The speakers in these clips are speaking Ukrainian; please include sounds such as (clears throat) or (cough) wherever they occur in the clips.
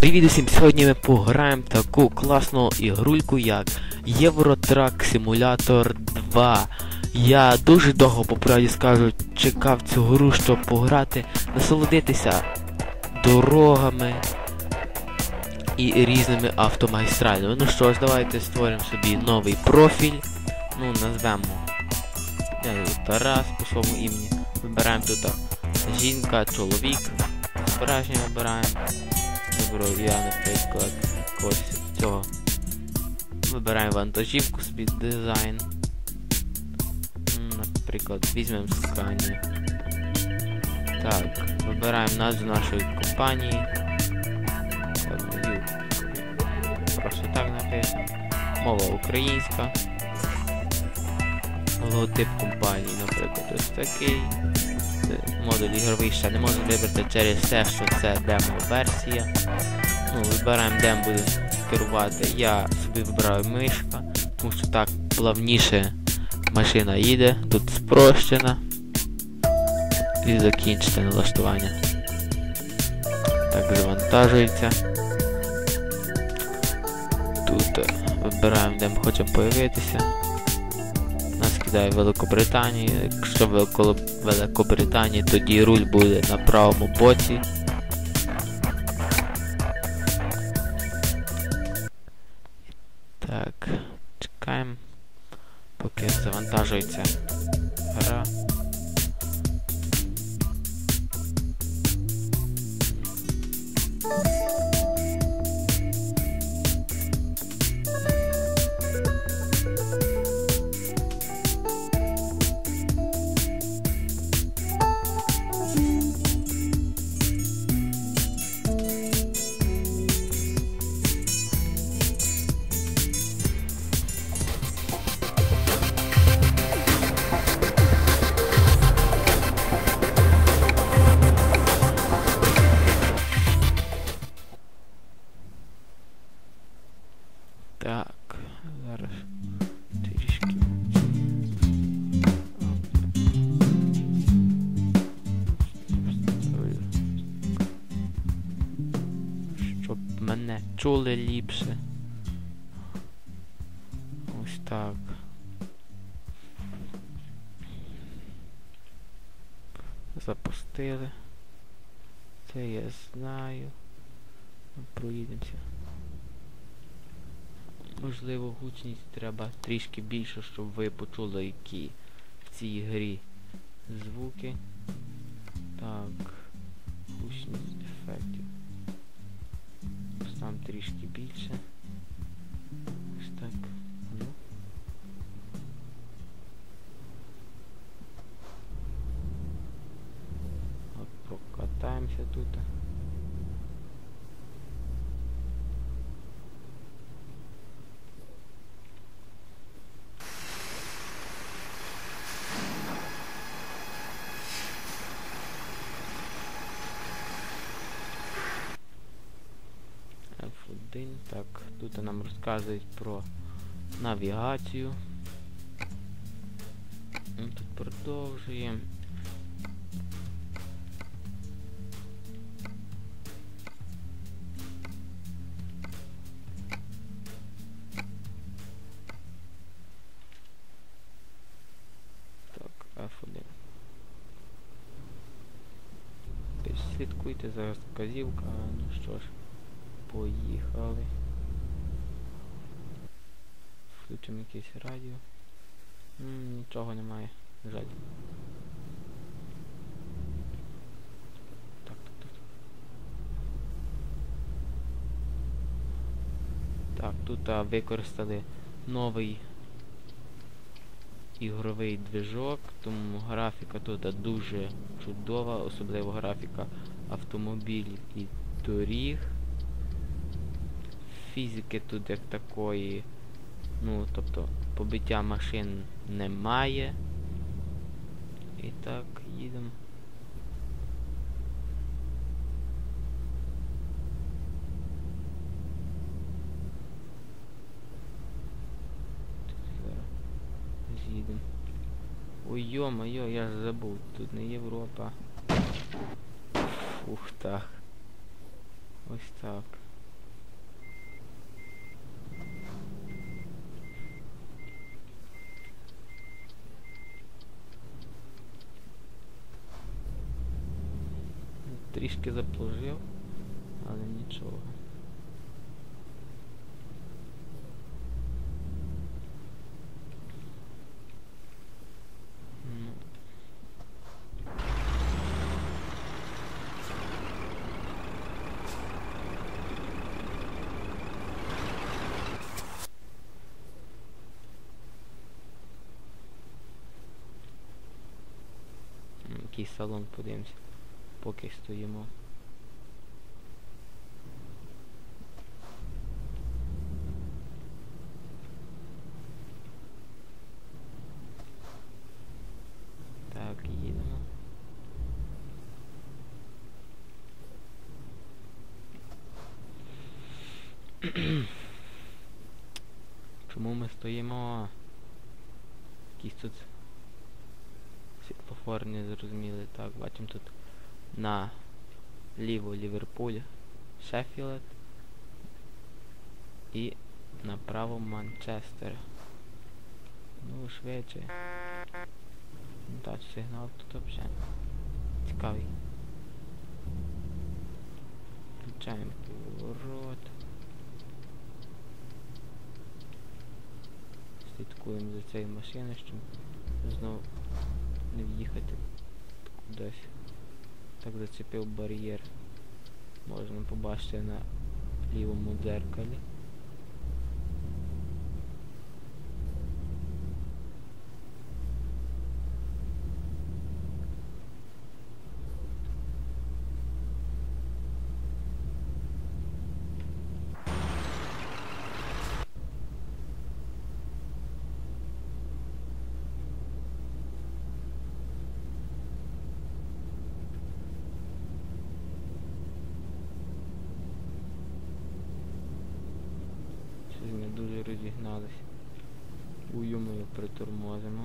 Привіт усім! Сьогодні ми пограємо таку класну ігрульку, як Євротрак Симулятор 2. Я дуже довго, по правді скажу, чекав цю гру, щоб пограти, насолодитися дорогами і різними автомагістралями. Ну що ж, давайте створимо собі новий профіль. Ну, назвемо. Я Тарас по своєму імені. Вибираємо тут жінка, чоловік. Зображення вибираємо. Добро, я, наприклад, якогось цього. Вибираємо вантажівку собі дизайн. Наприклад, візьмемо скані. Так, вибираємо назву нашої компанії. Просто так написано. Мова українська. Логотип компанії, наприклад, ось такий. Модуль ігровий ще не можна вибрати через те, що це демо-версія. Ну, вибираємо, де ми будемо керувати. Я собі вибираю мишка, тому що так плавніше машина їде, тут спрощена. І закінчити налаштування. Так, завантажується. Тут вибираємо, де ми хочемо появитися. Кидає Великобританію. Якщо Велико... Великобританії, тоді руль буде на правому боці. Так, чекаємо, поки завантажується гра. Мене чули ліпше. Ось так. Запустили. Це я знаю. Ну, Проїдемося. Можливо, гучність треба трішки більше, щоб ви почули, які в цій грі звуки. Так, гучність трішки більше. F1, так, тут нам розказують про навігацію. Ну, Тут продовжуємо. Так, F1. Слідкуйте зараз вказівка, ну що ж. Поїхали. Включимо якесь радіо. М, нічого немає. Жаль. Так, так, так. Так, тут а, використали новий ігровий движок, тому графіка тут дуже чудова, особливо графіка автомобілів і доріг фізики тут як такої, ну, тобто побиття машин немає. І так, їдемо. З'їдемо. Ой, йо-моє, я ж забув, тут не Європа. Ух так. Ось так. Трішки заплужив, але нічого. Ну. М, Який салон подивимось, поки стоїмо. Так, їдемо. (clears throat) Чому ми стоїмо? Якісь тут світлофор не зрозуміли. Так, бачимо тут на ліво Ліверпуль, Шеффілд і направо Манчестер. Ну, швидше. Ну так, сигнал тут взагалі цікавий. Включаємо поворот. Слідкуємо за цією машиною, щоб знову не в'їхати кудись. Так зацепив бар'єр. Можна побачити на лівому дзеркалі. Щось ми дуже розігнались. Ую ми притормозимо.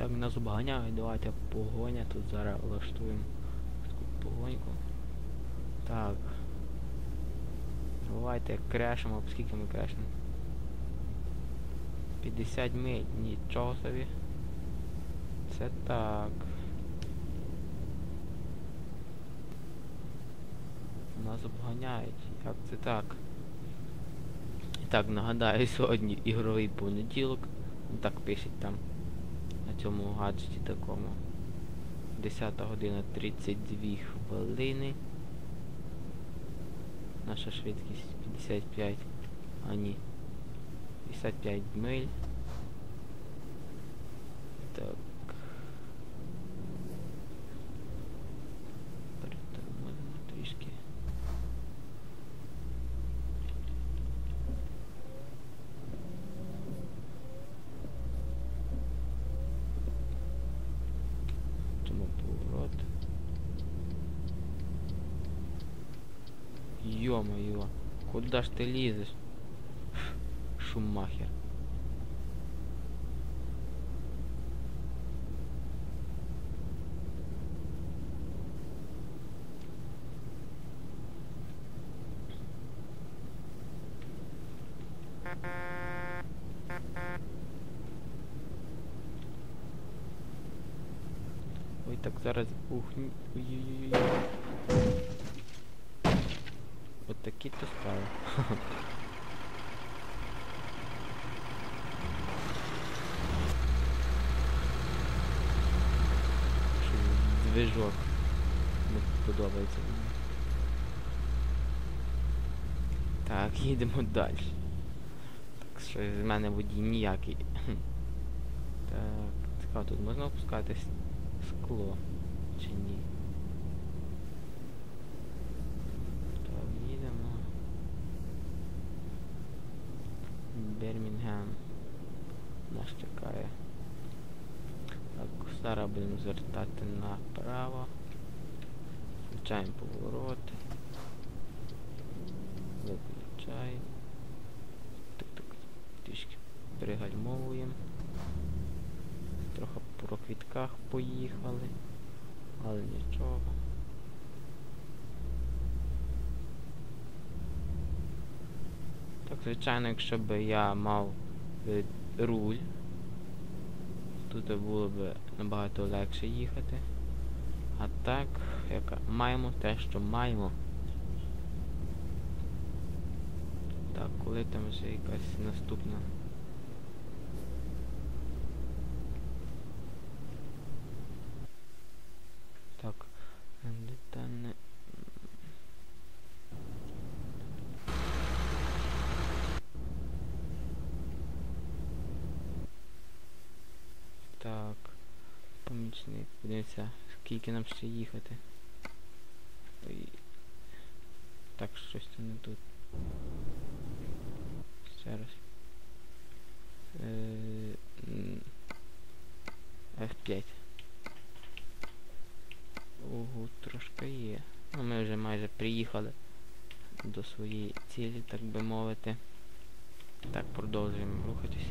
Так, нас обганяють, давайте погоня тут зараз влаштуємо таку погоньку. Так. Давайте крешимо, скільки ми крешимо? 50 миль, нічого собі. Це так. Нас обганяють. Як це так? І так, нагадаю, сьогодні ігровий понеділок. Ну, Так пишуть там цьому гаджеті такому. 10 година 32 хвилини. Наша швидкість 55. А ні. 55 миль. Ё-моё, куда ж ты лезешь? Шумахер. Ой, так зараз ух, ні- ой-ой-ой. От такі то справи. Движок не подобається мені. Так, їдемо далі. Так, що з мене водій ніякий. Так, цікаво, тут можна опускатись скло чи ні? Так, їдемо. Бірмінгем нас чекає. Так, зараз будемо звертати направо. Включаємо поворот. Виключай. пригальмовуємо. Трохи по квітках поїхали, але нічого. Так, звичайно, якщо б я мав е, руль, тут було б набагато легше їхати. А так, як маємо те, що маємо. Так, коли там вже якась наступна. Так, детальне. Так. Помічник, подивіться, скільки нам ще їхати. Ой. Так, щось там не тут. Ще раз. Е, F5. Ого, трошки є. Ну ми вже майже приїхали до своєї цілі, так би мовити. Так, продовжуємо рухатись.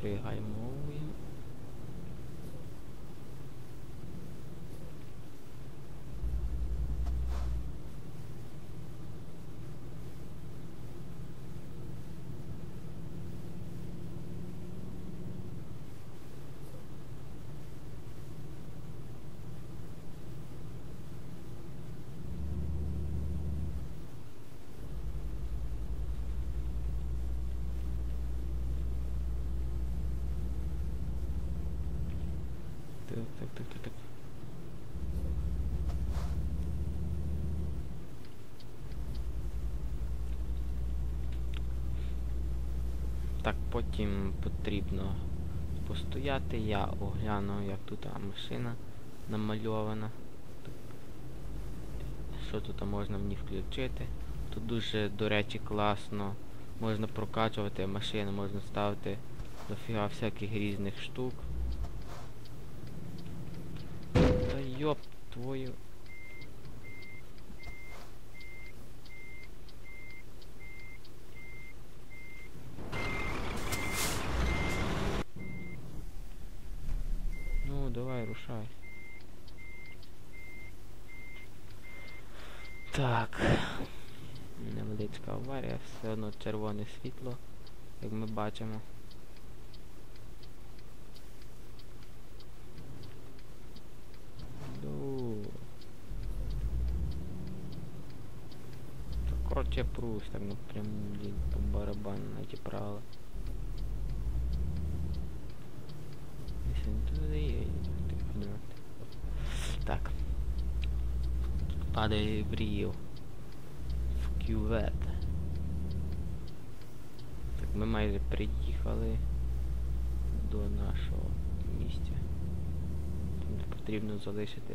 Пригальмовуємо. Так, так, так, так, так. Так, потім потрібно постояти. Я огляну, як тут машина намальована. Що тут можна в ній включити. Тут дуже, до речі, класно. Можна прокачувати машину, можна ставити дофіга всяких різних штук. Йоп твою. Ну, давай, рушай. Так. Невеличка аварія, все одно червоне світло, як ми бачимо. Ну. Короче, прусь так напряму, блін, по барабану на ті правила. Якщо не я їду, ти подумати. Так. Падає в Ріо. В кювет. Так, ми майже приїхали до нашого місця. Там потрібно залишити